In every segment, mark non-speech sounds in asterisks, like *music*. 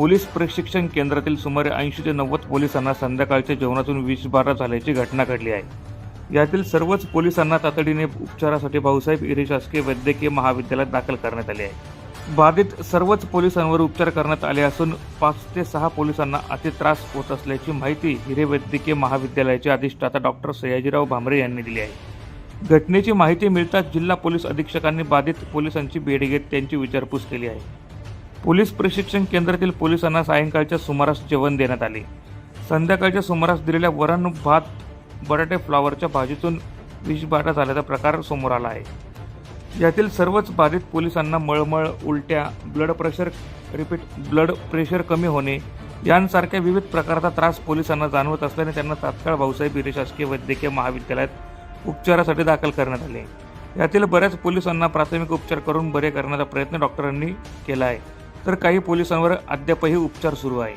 Police प्रशिक्षण केंद्रातील सुमारे ऐंशी ते नव्वद पोलिसांना संध्याकाळच्या जेवणातून विषबाधा झाल्याची घटना घडली आहे. यातील सर्वच पोलिसांना तातडीने उपचारासाठी भाऊसाहेब इरे शासकीय वैद्यकीय महाविद्यालयात दाखल करण्यात आले आहे. बाधित सर्वच पोलिसांवर उपचार करण्यात आले असून पाच ते सहा पोलिसांना अति त्रास होत असल्याची माहिती हिरे वैद्यकीय महाविद्यालयाचे अधिष्ठाता डॉक्टर सयाजीराव भांबरे यांनी दिली आहे. घटनेची माहिती मिळताच जिल्हा पोलीस अधीक्षकांनी बाधित पोलिसांची भेट घेत त्यांची विचारपूस केली आहे. पोलीस प्रशिक्षण केंद्रातील पोलिसांना सायंकाळच्या सुमारास जेवण देण्यात आले. संध्याकाळच्या सुमारास दिलेल्या वरण भात बटाटे फ्लावरच्या भाजीतून विषबाधा झाल्याचा प्रकार समोर आला आहे. यातील सर्वच बाधित पोलिसांना मळमळ उलट्या blood pressure repeat blood pressure कमी होणे यांसारख्या विविध प्रकारचा त्रास पोलिसांना जाणवत असल्याने त्यांना तात्काळ भाऊसाहेब हिरे शासकीय वैद्यकीय महाविद्यालयात उपचारासाठी दाखल करण्यात आले. यातील बऱ्याच पोलिसांना प्राथमिक उपचार करून बरे करण्याचा प्रयत्न डॉक्टरांनी केला आहे. तर काही पोलिसांवर अद्यापही उपचार सुरू आहे.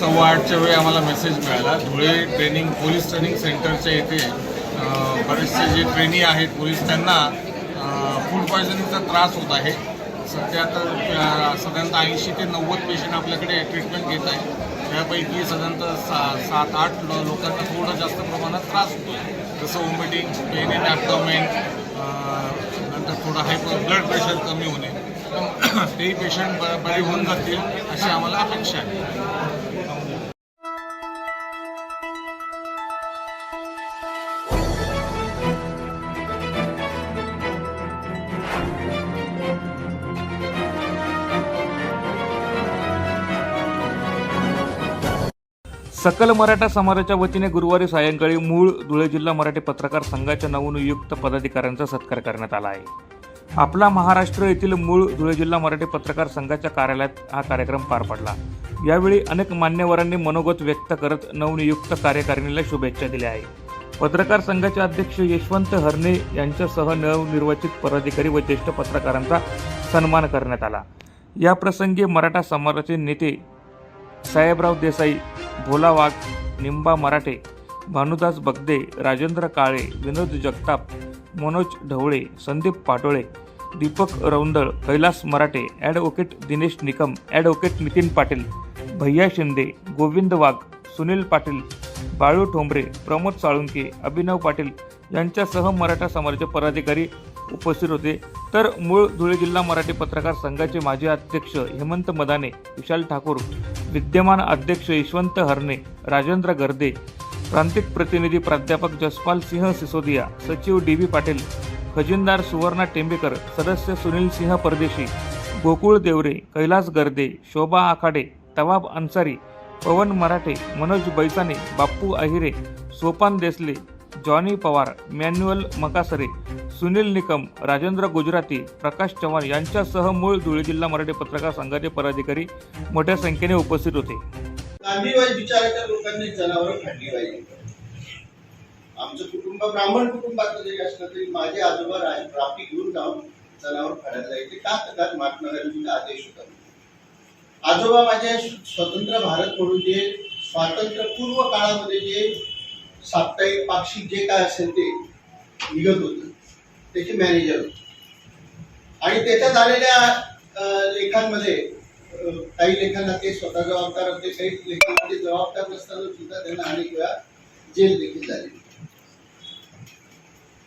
सव्वा आठच्या वेळी आम्हाला मेसेज मिळाला. धुळे ट्रेनिंग पोलीस ट्रेनिंग सेंटरच्या येथे बरेचसे जे ट्रेनी आहेत पोलीस त्यांना फूड पॉयझनिंगचा त्रास होत आहे. सध्या तर साधारणतः ऐंशी ते नव्वद पेशंट आपल्याकडे ट्रीटमेंट घेत आहे त्यापैकी साधारणतः सा सात आठ लोकांना थोडं जास्त प्रमाणात त्रास होतो आहे जसं वॉमिटिंग पेन इन ॲबडॉमेन नंतर थोडं हायपर ब्लड प्रेशर कमी होणे. *coughs* तेही पेशंट बरे होऊन जातील अशी आम्हाला अपेक्षा आहे. सकल मराठा समाजाच्या वतीने गुरुवारी सायंकाळी मूळ धुळे जिल्हा मराठी पत्रकार संघाच्या नवनियुक्त पदाधिकाऱ्यांचा सत्कार करण्यात आला आहे. आपला महाराष्ट्र येथील मूळ धुळे जिल्हा मराठी पत्रकार संघाच्या कार्यालयात हा कार्यक्रम पार पडला. यावेळी अनेक मान्यवरांनी मनोगत व्यक्त करत नवनियुक्त कार्यकारिणीला शुभेच्छा दिल्या आहेत. पत्रकार संघाचे अध्यक्ष यशवंत हरणे यांच्यासह नवनिर्वाचित पदाधिकारी व ज्येष्ठ पत्रकारांचा सन्मान करण्यात आला. या प्रसंगी मराठा समाजाचे नेते साहेबराव देसाई भोला वाघ निंबा मराठे भानुदास बगदे राजेंद्र काळे विनोद जगताप मनोज ढवळे संदीप पाटोळे दीपक रौंदळ कैलास मराठे ॲडव्होकेट दिनेश निकम ॲडव्होकेट नितीन पाटील भैया शिंदे गोविंद वाघ सुनील पाटील बाळू ठोंबरे प्रमोद साळुंके अभिनव पाटील यांच्यासह मराठा समाजाचे पदाधिकारी उपस्थित होते. तर मूळ धुळे जिल्हा मराठी पत्रकार संघाचे माजी अध्यक्ष हेमंत मदाने विशाल ठाकूर विद्यमान अध्यक्ष यशवंत हरणे राजेंद्र गर्दे प्रांतिक प्रतिनिधी प्राध्यापक जसपाल सिंह सिसोदिया सचिव डी बी पाटील खजिनदार सुवर्णा टेंबेकर सदस्य सुनील सिंह परदेशी गोकुळ देवरे कैलास गर्दे शोभा आखाडे तवाब अन्सारी पवन मराठे मनोज बैसाने बाप्पू अहिरे सोपान देसले जॉनी पवार मॅन्युअल मकासरे सुनील निकम राजेंद्र गुजराती प्रकाश चव्हाण यांच्यासह मूळ धुळे जिल्हा मराठी पत्रकार संघाचे पदाधिकारी मोठ्या संख्येने उपस्थित होते. गांधीवादी विचाराच्या लोकांनी जनावर खाल्ली पाहिजे. आमचं कुटुंब ब्राह्मण कुटुंबाचं जरी असलं तरी माझे आजोबा राज रापी घेऊन जाऊन जनावर खाण्यात जायचे. का तर महात्मा गांधींचा आदेश होता? आजोबा माझे स्वतंत्र भारत म्हणून जे स्वातंत्र्यपूर्व काळामध्ये जे साप्ताहिक पाक्षिक जे काय असेल ते निघत होतं. त्याचे मॅनेजर होते. आणि त्याच्यात आलेल्या लेखांमध्ये काही लेखांना ते स्वतः जबाबदार होते काही लेखांमध्ये जबाबदार नसताना सुद्धा त्यांना अनेक वेळा जेल देखील झाली.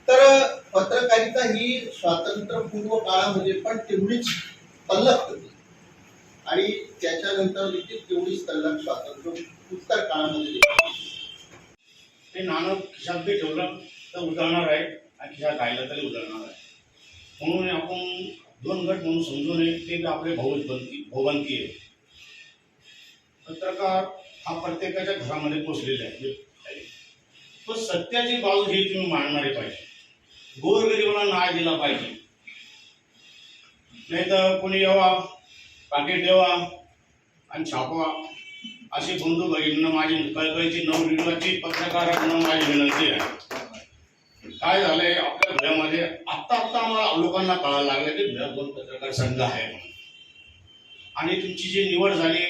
तर पत्रकारिता ही स्वातंत्र्यपूर्व काळामध्ये पण तेवढीच तल्लख होती. आणि त्याच्यानंतर देखील तेवढीच तल्लक स्वातंत्र्य उत्तर काळामध्ये ते नाणं खिशात बी ठेवलं तर उतरणार आहे आणि खिशात राहिलं तरी उतरणार आहे म्हणून आपण दोन गट म्हणून समजून येईल ते आपले भाऊच बनती भाऊबंदी आहे. पत्रकार हा प्रत्येकाच्या घरामध्ये पोचलेला आहे म्हणजे तो सत्याची बाजू ही तुम्ही मांडणारे पाहिजे. गोरगरिबाला न्याय दिला पाहिजे. नाही तर कोणी यावा पाकिट देवा आणि छापवा. अशी बंधू भगिनींना माझी कळकळीची नवनिर्वाचित पत्रकारांना माझी विनंती आहे. काय झालंय? आपल्या घरामध्ये आत्ता आत्ता आम्हाला लोकांना कळायला लागलं की घरात दोन पत्रकार संघ आहे आणि तुमची जी निवड झाली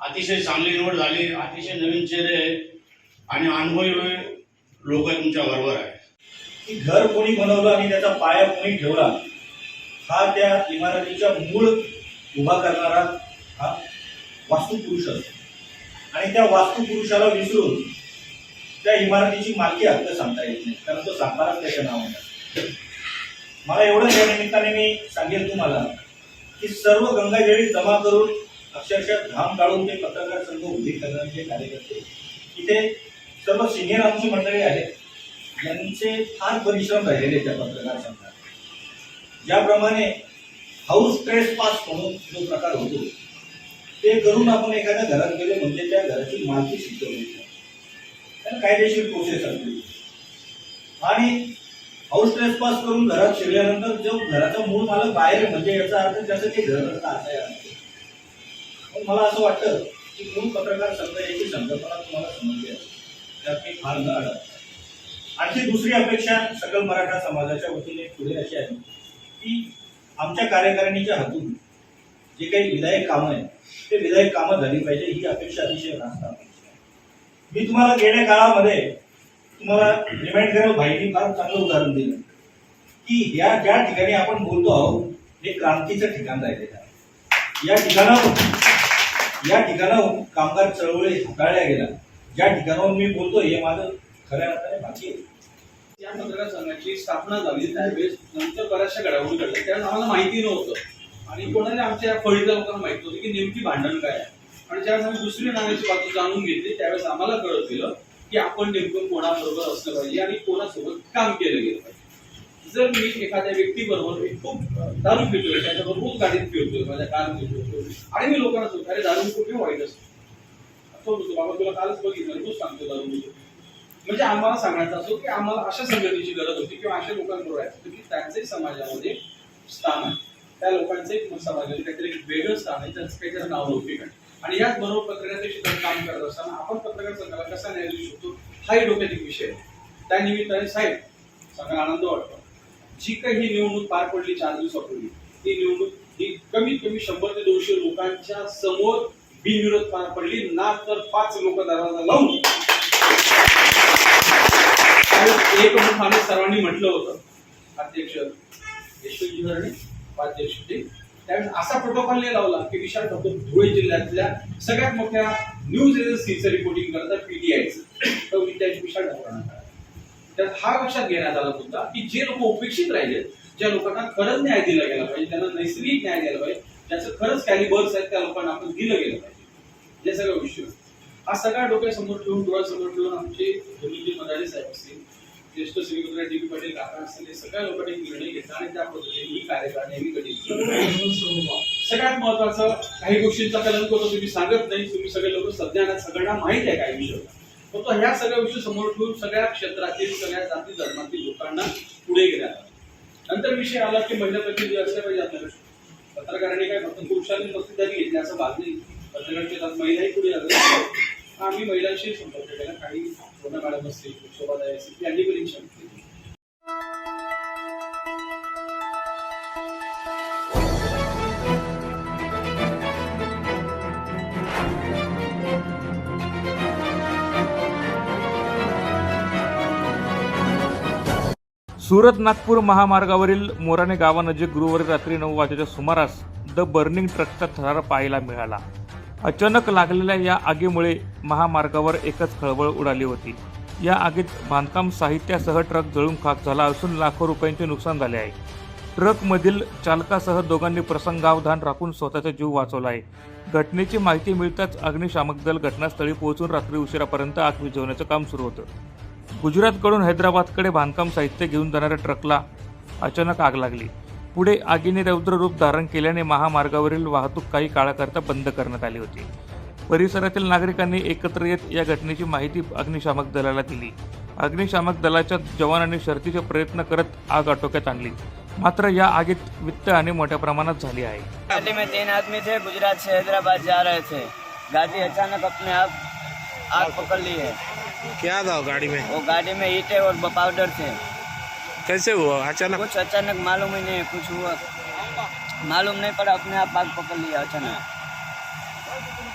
अतिशय चांगली निवड झाली अतिशय नवीन चेहरे आहे आणि अनुभवी लोक तुमच्या बरोबर आहे की घर कोणी बनवलं आणि त्याचा पाया कोणी ठेवला हा त्या इमारतीच्या मूळ उभा करणारा हा वास्तुपुरुष असतो. आणि त्या वास्तुपुरुषाला विसरून त्या इमारतीची मालकी हक्क सांगता येत नाही कारण तो सातबाराच त्याच्या नावाने मला एवढं या निमित्ताने मी सांगेल तुम्हाला की सर्व गंगाजळी जमा करून अक्षरशः घाम काढून ते पत्रकार संघ उभे करण्याचे कार्यकर्ते. इथे सर्व सिनियर आमची मंडळी आहेत. यांचे फार परिश्रम राहिलेले आहेत त्या पत्रकार संघात. ज्याप्रमाणे हाऊस ट्रेस पास म्हणून जो प्रकार होतो ते करून आपण एखाद्या घरात गेलो म्हणजे त्या घराची मालकी सिद्ध होईल कायदेशीर प्रोसेस असते. आणि हाऊस ट्रेसपास करून घरात शिरल्यानंतर जो घराचा मूळ मालक बाहेर म्हणजे याचा अर्थ त्याचं ते घर असतं असं पण मला असं वाटतं की मूळ पत्रकार संघ याची संकल्पना तुम्हाला समजली असेल. त्यात मी फार न अडकतो आणखी दुसरी अपेक्षा सकल मराठा समाजाच्या वतीने पुढे अशी आहे की आमच्या कार्यकारिणीच्या हातून जे काही विधायक कामं आहेत ते विधायक कामं झाली पाहिजे ही अपेक्षा अतिशय राहतात मी तुम्हाला गेल्या काळामध्ये तुम्हाला रिमाइंड करेल भाईनी फार चांगलं उदाहरण दिलं. की या ज्या ठिकाणी आपण बोलतो आहोत हे क्रांतीचं ठिकाण राहिलेलं आहे. या ठिकाणाहून या ठिकाणाहून कामगार चळवळी हाताळल्या गेल्या. ज्या ठिकाणाहून मी बोलतो हे माझं खऱ्या अर्थाने बाकी आहे. या संघाची स्थापना झाली त्यावेळेस नंतर बऱ्याचशा घडामोडी घडल्या. त्यावेळेस आम्हाला माहिती नव्हतं. आणि कोणाला आमच्या फळीचा लोकांना माहिती होतं की नेमकी भांडण काय आहे. आणि ज्यावेळेस आम्ही दुसरी नाण्याची बाजू जाणून घेतली त्यावेळेस आम्हाला कळत गेलं की आपण नेमकं कोणाबरोबर असलं पाहिजे आणि कोणासोबत काम केलं गेलं पाहिजे. जर मी एखाद्या व्यक्तीबरोबर खूप दारू पितोय त्याच्याबरोबर रोज गाडीत फिरतोय माझ्या कार फिरतोय आणि मी लोकांना सांगतो अरे दारू कुठे वाईट असतो बाबा तुला कालच बघितलं तूच सांगतो दारू पितो म्हणजे आम्हाला सांगायचं असो की आम्हाला अशा संगतीची गरज होती किंवा अशा लोकांबरोबर आहे की त्यांचे समाजामध्ये स्थान आहे. त्या लोकांचे एक समाजामध्ये काहीतरी एक वेगळं स्थान आहे त्यांचं काहीतरी नाव लौकिक आहे आणि याच बरोबर पत्रकाराच्या क्षेत्रात काम करत असताना आपण पत्रकार संघाला कसा न्याय देऊ शकतो? हाही डोक्यात एक विषय आहे. त्या निमित्ताने साहेब सगळा आनंद वाटतो. जी काही ही निवडणूक पार पडली चार दिवसापूर्वी ती निवडणूक ही कमीत कमी शंभर ते दोनशे लोकांच्या समोर बिनविरोध पार पडली ना तर पाच लोक दरवाजा लावून. एक मुखाने सर्वांनी म्हटलं होतं अध्यक्ष यशवंतजी धरणे उपाध्यक्ष ते त्यावेळेस असा प्रोटोकॉल नाही लावला की विशाल ठाकूर धुळे जिल्ह्यातल्या सगळ्यात मोठ्या न्यूज एजन्सीचं रिपोर्टिंग करतात पीटीआयचं तर त्याची विशाल ठाकूरांना त्यात हा लक्षात घेण्यात आला मुद्दा की जे लोक उपेक्षित राहिले ज्या लोकांना खरंच न्याय दिला गेला पाहिजे त्यांना नैसर्गिक न्याय दिला पाहिजे ज्याचं खरंच कॅलिबर्स आहेत त्या लोकांना आपण दिलं गेलं पाहिजे. हे सगळं विषय हा सगळा डोक्यासमोर ठेवून डोळ्यासमोर ठेवून आमचे धनुजी मदारी साहेब असतील ज्येष्ठ श्रीमंत डी पी पाटील काका असतील सगळ्या लोकांनी निर्णय घेतला आणि त्या पद्धतीने ही कार्यकारिणी आम्ही कधी सगळ्यात महत्वाचं काही गोष्टींचा कलंक होतो तुम्ही सांगत नाही तुम्ही सगळे लोक सज्ञानात सगळ्यांना माहीत आहे काही विषय. फक्त ह्या सगळ्या गोष्टी समोर ठेवून सगळ्या क्षेत्रातील सगळ्या जाती धर्मातील लोकांना पुढे घेण्यात नंतर विषय आला की महिला प्रतिनिधी असल्या पाहिजे आपल्याकडे पत्रकारांनी काय फक्त पुरुषांनी पत्रिकारी घेतली असं भाग नाही. पत्रकार क्षेत्रात महिलाही पुढे आम्ही महिलांशी संपर्क केला काही मोठ्या मॅडम असतील शोभादाय असतील यांनी पण केली सुरत नागपूर महामार्गावरील मोराने गावानजीक गुरुवारी रात्री नऊ वाजेच्या सुमारास द बर्निंग ट्रकचा थरार पाहायला मिळाला. अचानक लागलेल्या या आगीमुळे महामार्गावर एकच खळबळ उडाली होती. या आगीत बांधकाम साहित्यासह ट्रक जळून खाक झाला असून लाखो रुपयांचे नुकसान झाले आहे. ट्रकमधील चालकासह दोघांनी प्रसंगावधान राखून स्वतःचा जीव वाचवला आहे. घटनेची माहिती मिळताच अग्निशामक दल घटनास्थळी पोहोचून रात्री उशिरापर्यंत आग विझवण्याचं काम सुरू होतं. गुजरातकडून हैदराबादकडे बांधकाम साहित्य घेऊन जाणाऱ्या ट्रकला अचानक आग लागली. पुढे आगीने रौद्र रूप धारण केल्याने महामार्गावरील वाहतूक काही काळाकरता बंद करण्यात आली होती. परिसरातील नागरिकांनी एकत्र येत या घटनेची माहिती अग्निशामक दलाला दिली. अग्निशामक दलाच्या जवानांनी शर्थीचे प्रयत्न करत आग आटोक्यात आणली. मात्र या आगीत वित्त हानी मोठ्या प्रमाणात झाली आहे. गाड़ी में तीन आदमी थे गुजरात से हैदराबाद जा रहे थे. गाड़ी अचानक अपने आप आग पकड़ ली है। क्या था गाड़ी में? वो गाड़ी में ईटे और पाउडर थे। कैसे हुआ? अचानक? कुछ अचानक मालूम ही नहीं कुछ हुआ। मालूम नहीं पड़ा अपने आप आग पकड़ लिया अचानक।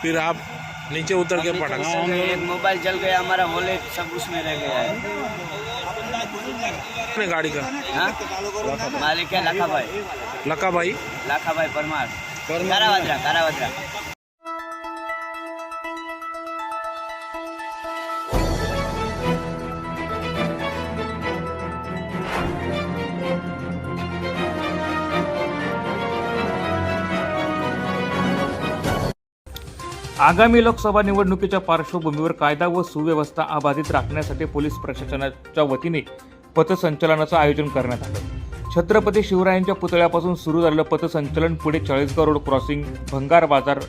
फिर आप नीचे उतर के पड़ा? एक मोबाइल जल गया हमारा वॉलेट सब उसमें रह गया है। अपने गाड़ी का? मालिक है लाखा भाई लका भाई लाखा भाई परमार। कारावद्रा कारावद्रा। आगामी लोकसभा निवडणुकीच्या पार्श्वभूमीवर कायदा व सुव्यवस्था अबाधित राखण्यासाठी पोलीस प्रशासनाच्या वतीने पथसंचलनाचं आयोजन करण्यात आलं. छत्रपती शिवरायांच्या पुतळ्यापासून सुरू झालेलं पथसंचलन पुढे चाळीसगाव रोड क्रॉसिंग भंगार बाजार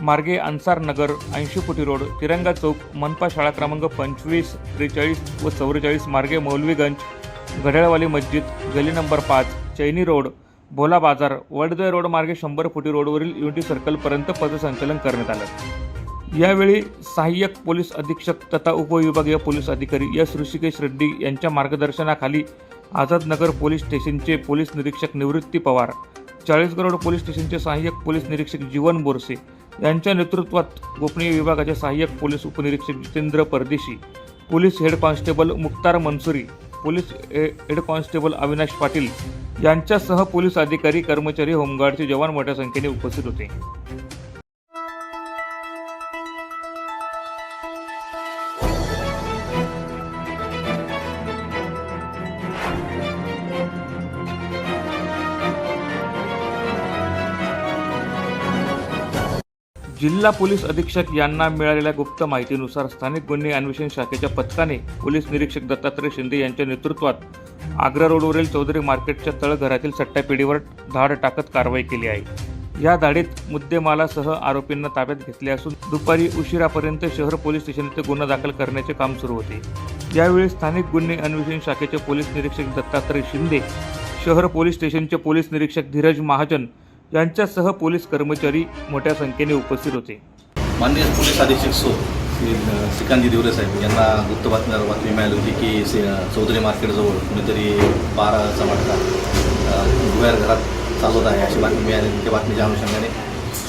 मार्गे अन्सार नगर ऐंशी फुटी रोड तिरंगा चौक मनपा शाळा क्रमांक पंचवीस त्रेचाळीस व चौवेचाळीस मार्गे मौलवीगंज घड्याळवाली मस्जिद गली नंबर पाच चैनी रोड भोला बाजार वडदे रोड मार्गे शंभर फुटी रोडवरील युनिटी सर्कलपर्यंत पथसंचलन करण्यात आलं. यावेळी सहाय्यक पोलीस अधीक्षक तथा उपविभागीय पोलीस अधिकारी एस ऋषिकेश रेड्डी यांच्या मार्गदर्शनाखाली आझादनगर पोलीस स्टेशनचे पोलीस निरीक्षक निवृत्ती पवार चाळीसगड पोलीस स्टेशनचे सहाय्यक पोलीस निरीक्षक जीवन बोरसे यांच्या नेतृत्वात गोपनीय विभागाचे सहाय्यक पोलीस उपनिरीक्षक Jitendra Pardeshi police head constable Muktar Mansuri police head constable Avinash Patil यांच्यासह पोलीस अधिकारी कर्मचारी होमगार्डचे जवान मोठ्या संख्येने उपस्थित होते. जिल्हा पोलीस अधीक्षक यांना मिळालेल्या गुप्त माहितीनुसार स्थानिक गुन्हे अन्वेषण शाखेच्या पथकाने पोलीस निरीक्षक दत्तात्रय शिंदे यांच्या नेतृत्वात आग्रा रोडवरील चौधरी मार्केटच्या तळघरातील सट्टापेढीवर धाड टाकत कारवाई केली आहे. या धाडीत मुद्देमालासह आरोपींना ताब्यात घेतले असून दुपारी उशिरापर्यंत शहर पोलीस स्टेशन येथे गुन्हा दाखल करण्याचे काम सुरू होते. यावेळी स्थानिक गुन्हे अन्वेषण शाखेचे पोलीस निरीक्षक दत्तात्रय शिंदे शहर पोलीस स्टेशनचे पोलीस निरीक्षक धीरज महाजन यांच्यासह पोलीस कर्मचारी मोठ्या संख्येने उपस्थित होते. माननीय पोलीस अधीक्षक सो श्री श्रीकांतजी देवरे साहेब यांना गुप्त बातमीदार बातमी मिळाली होती की से चौधरी मार्केटजवळ कुणीतरी बाराचा मटका अ, भुयार घरात चालवत आहे अशी बातमी मिळाली. त्या बातमीच्या अनुषंगाने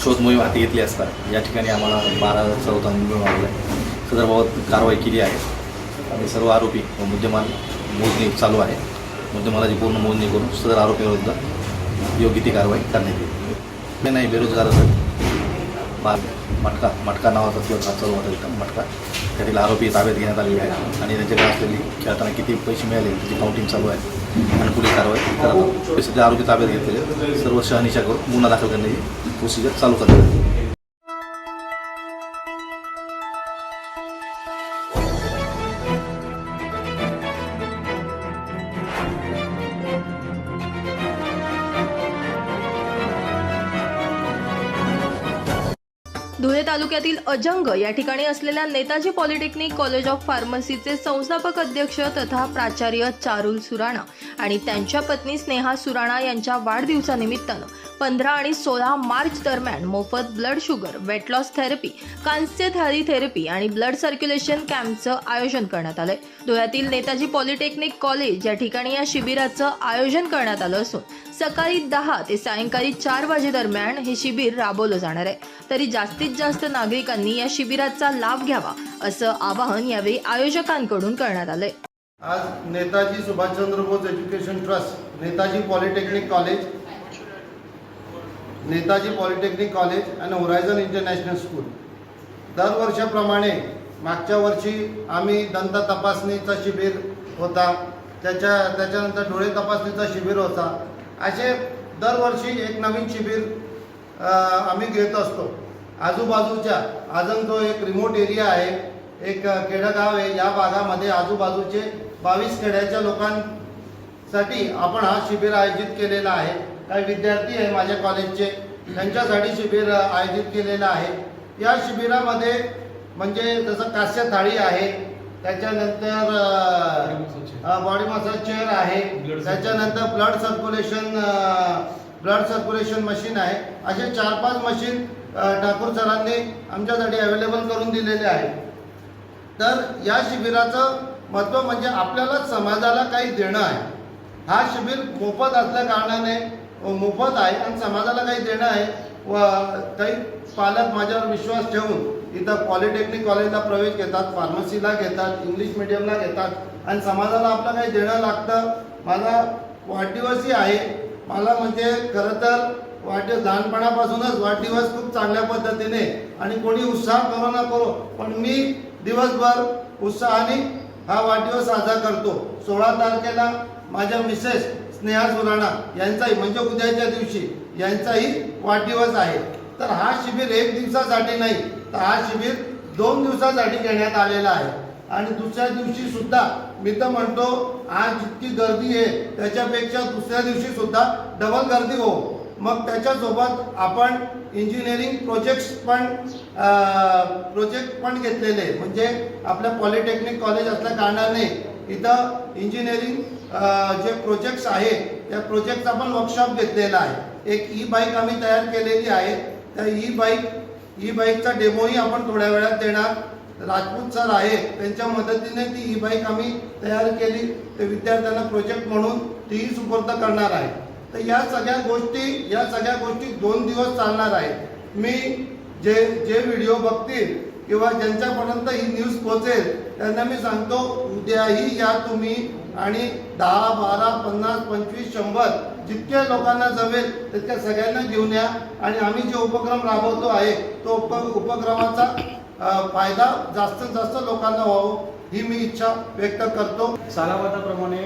शोध मोहीम हाती घेतली असता या ठिकाणी आम्हाला बारा चौथा मिळून आलेला आहे. सदरबाबत कारवाई केली आहे. आणि सर्व आरोपी व मुद्देमाल मोजणी चालू आहे. मुद्देमालाची पूर्ण मोजणी करून सदर आरोपीविरुद्ध योग्य ती कारवाई करण्यात येईल. नाही, नाही बेरोजगार असत बा मटका मटका नावाचा किंवा चालू होता इथं मटका. त्यातील आरोपी ताब्यात घेण्यात आलेले आहे आणि त्यांच्याकडे असलेली खेळताना किती पैसे मिळाले त्याची काउंटिंग चालू आहे. आणि पुढील कारवाई करत आहोत. सध्या आरोपी ताब्यात घेतलेले सर्व शहानिशा करून गुन्हा दाखल करण्याची प्रोसिजर चालू करण्यात आली धुळे तालुक्यातील अजंग या ठिकाणी असलेल्या नेताजी पॉलिटेक्निक कॉलेज ऑफ फार्मसीचे संस्थापक अध्यक्ष तथा प्राचार्य चारुल सुराणा आणि त्यांच्या पत्नी स्नेहा सुराणा यांच्या वाढदिवसानिमित्तानं पंधरा आणि सोळा मार्च दरम्यान मोफत blood sugar weight loss therapy कांस्य थारी थेरपी आणि ब्लड सर्क्युलेशन कॅम्पचं आयोजन करण्यात आलंय. धुळ्यातील नेताजी पॉलिटेक्निक कॉलेज या ठिकाणी या शिबिराचं आयोजन करण्यात आलं असून सकाळी दहा ते सायंकाळी चार वाजेदरम्यान हे शिबिर राबवलं जाणार आहे. तरी जास्तीत जास्त नागरिकांनी या शिबिराचा लाभ घ्यावा असं आवाहन यावेळी आयोजकांकडून करण्यात आलंय. आज Netaji Subhashchandra Bose Education Trust Netaji Polytechnic College Netaji Polytechnic College आणि होरायझन इंटरनॅशनल स्कूल. दरवर्षाप्रमाणे मागच्या वर्षी आम्ही दंत तपासणीचा शिबिर होता. त्याच्या त्याच्यानंतर डोळे तपासणीचा शिबिर होता. असे दरवर्षी एक नवीन शिबिर आम्ही घेत असतो. आजूबाजूच्या अजून तो एक रिमोट एरिया आहे एक खेडगाव आहे या भागामध्ये आजूबाजूचे बावीस खेड्याच्या लोकांसाठी आपण हा शिबिर आयोजित केलेला आहे. काही विद्यार्थी आहे माझ्या कॉलेजचे त्यांच्यासाठी शिबिर आयोजित केलेलं आहे. या शिबिरामध्ये म्हणजे जसं कास्य थाळी आहे त्याच्यानंतर बॉडी मसाज चेअर आहे त्याच्यानंतर blood circulation blood circulation machine आहे. असे चार पाच मशीन ठाकूर सरांनी आमच्यासाठी अवेलेबल करून दिलेले आहे तर या शिबिराचं महत्त्व म्हणजे आपल्याला समाजाला काही देणं आहे. हा शिबिर मोफत असल्या कारणाने मोफत आहे आणि समाजाला काही देणं आहे. व काही पालक माझ्यावर विश्वास ठेवून इथं पॉलिटेक्निक कॉलेजला प्रवेश घेतात फार्मसीला घेतात इंग्लिश मिडियमला घेतात. आणि समाजाला आपलं काही देणं लागतं. माझा वाढदिवसही आहे. मला म्हणजे खरं तर वाढदिवस लहानपणापासूनच वाढदिवस खूप चांगल्या पद्धतीने आणि कोणी उत्साह करो ना करो पण मी दिवसभर उत्साहाने हा वाढदिवस साजरा करतो. सोळा तारखेला माझ्या मिसेस स्नेहा सुराणा यांचाही म्हणजे उद्याच्या दिवशी यांचाही वाढदिवस आहे. तर हा शिबिर एक दिवसासाठी नाही तर हा शिबिर दोन दिवसासाठी घेण्यात आलेला आहे. आणि दुसऱ्या दिवशी सुद्धा मी तर म्हणतो आज जितकी गर्दी आहे त्याच्यापेक्षा दुसऱ्या दिवशी सुद्धा डबल गर्दी हो. मग त्याच्यासोबत आपण इंजिनिअरिंग प्रोजेक्ट्स पण प्रोजेक्ट पण घेतलेले. आहे. म्हणजे आपल्या पॉलिटेक्निक कॉलेज असल्या कारणाने इथं इंजिनिअरिंग जे प्रोजेक्ट्स आहे त्या प्रोजेक्टचा पण वर्कशॉप घेतलेला आहे. एक ई बाईक आम्ही तयार केलेली आहे. त्या ई बाईक ई बाईकचा डेमोही आपण थोड्या वेळात देणार. राजपूत सर आहे त्यांच्या मदतीने ती ई बाईक आम्ही तयार केली. ते विद्यार्थ्यांना प्रोजेक्ट म्हणून तीही सुपूर्द करणार आहे. तर या सगळ्या गोष्टी या सगळ्या गोष्टी दोन दिवस चालणार आहेत. मी जे जे व्हिडिओ बघतील किंवा ज्यांच्यापर्यंत ही न्यूज पोहोचेल त्यांना मी सांगतो उद्याही या तुम्ही आणि दहा बारा पन्नास पंचवीस शंभर जितक्या लोकांना जमेल तितक्या सगळ्यांना घेऊन या. आणि आम्ही जे उपक्रम राबवतो आहे तो उप उपक्रमाचा फायदा जास्तीत जास्त लोकांना व्हावं ही मी इच्छा व्यक्त करतो. सालावादाप्रमाणे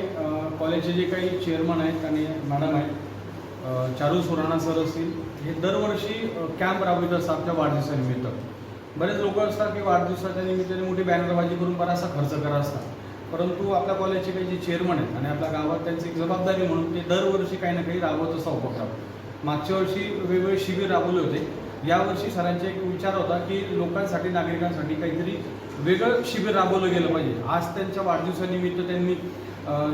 कॉलेजचे जे काही चेअरमन आहेत आणि मॅडम आहेत चारू सुराणा सर असतील हे दरवर्षी कॅम्प राबवित असतात आपल्या वाढदिवसानिमित्त. बरेच लोक असतात की वाढदिवसाच्या निमित्ताने मोठी बॅनरबाजी करून बराचसा खर्च करा असतात. परंतु आपल्या कॉलेजचे काही जे चेअरमन आहेत आणि आपल्या गावात त्यांची एक जबाबदारी म्हणून ते दरवर्षी काही ना काही राबवत असा उपक्रम मागच्या वर्षी वेगवेगळे शिबिर राबवले होते. यावर्षी सरांचा एक विचार होता की लोकांसाठी नागरिकांसाठी काहीतरी वेगळं शिबिर राबवलं गेलं पाहिजे. आज त्यांच्या वाढदिवसानिमित्त त्यांनी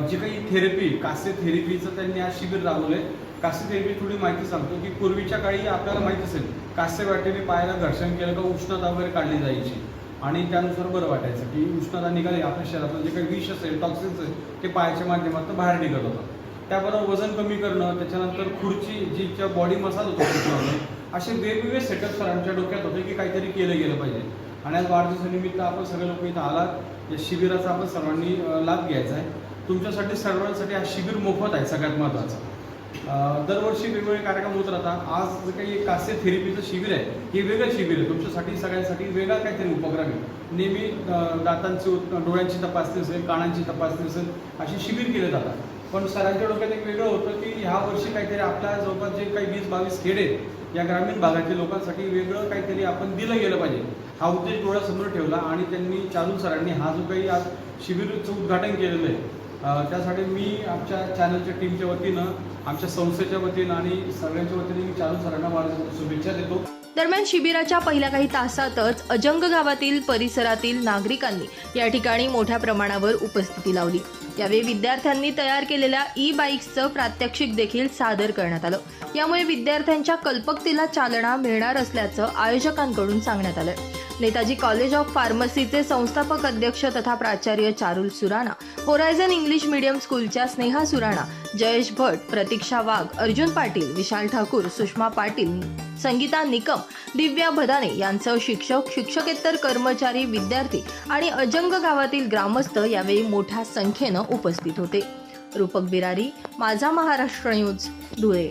जी काही थेरपी कास्य थेरपीचं त्यांनी आज शिबिर राबवलंय. कास्य थेरपी थोडी माहिती सांगतो की पूर्वीच्या काळी आपल्याला माहिती असेल कास्य वाटेने पायाला घर्षण केलं का उष्णता वगैरे काढली जायची. आणि त्यानुसार बरं वाटायचं की उष्णता निघाली आपल्या शरीरातलं जे काही विष असेल टॉक्सिन्स असेल ते पायाच्या माध्यमातून बाहेर निघत होतं. त्याबरोबर वजन कमी करणं त्याच्यानंतर खुर्ची जी बॉडी मसाज होतो असे वेगवेगळे सेटअप सरांच्या डोक्यात होते की काहीतरी केलं गेलं पाहिजे. आणि आज वाढदिवसानिमित्त आपण सगळे लोक इथं आलात. या शिबिराचा आपण सर्वांनी लाभ घ्यायचा आहे. तुमच्यासाठी सर्वांसाठी हा शिबिर मोफत आहे सगळ्यात महत्त्वाचं दरवर्षी वेगवेगळे कार्यक्रम होत राहतात. आज जे काही कास्य थेरपीचं शिबिर आहे हे वेगळं शिबिर आहे. तुमच्यासाठी सगळ्यांसाठी वेगळा काहीतरी उपक्रम आहे. नेहमी दातांची डोळ्यांची तपासणी असेल कानांची तपासणी असेल अशी शिबिर केले जातात. पण सरांच्या डोक्यात एक वेगळं होतं की ह्या वर्षी काहीतरी आपल्या जवळपास जे काही वीस बावीस खेडे आहेत या ग्रामीण भागातील लोकांसाठी वेगळं काहीतरी आपण दिलं गेलं पाहिजे. हा उद्देश डोळ्यासमोर ठेवला आणि त्यांनी चालू सरांनी हा जो काही आज शिबिरचं उद्घाटन केलेलं आहे त्यासाठी मी आमच्या चॅनलच्या टीमच्या वतीनं आमच्या संस्थेच्या वतीनं आणि सगळ्यांच्या वतीने मी चालू सरांना वाढ शुभेच्छा देतो. दरम्यान शिबिराच्या पहिल्या काही तासातच अजंग गावातील परिसरातील नागरिकांनी या ठिकाणी मोठ्या प्रमाणावर उपस्थिती लावली. यावेळी विद्यार्थ्यांनी तयार केलेल्या ई बाईक्सचं प्रात्यक्षिक देखील सादर करण्यात आलं. यामुळे विद्यार्थ्यांच्या कल्पकतेला चालना मिळणार असल्याचं आयोजकांकडून सांगण्यात आलं. नेताजी कॉलेज ऑफ फार्मसीचे संस्थापक अध्यक्ष तथा प्राचार्य Charul Surana Horizon English medium स्कूलच्या स्नेहा सुराणा जयेश भट प्रतीक्षा वाघ अर्जुन पाटील विशाल ठाकूर सुषमा पाटील संगीता निकम दिव्या भदाने यांचं शिक्षक शिक्षकेतर कर्मचारी विद्यार्थी आणि अजंग गावातील ग्रामस्थ यावेळी मोठ्या संख्येनं उपस्थित होते. रूपक बिरारी माझा महाराष्ट्र न्यूज धुळे.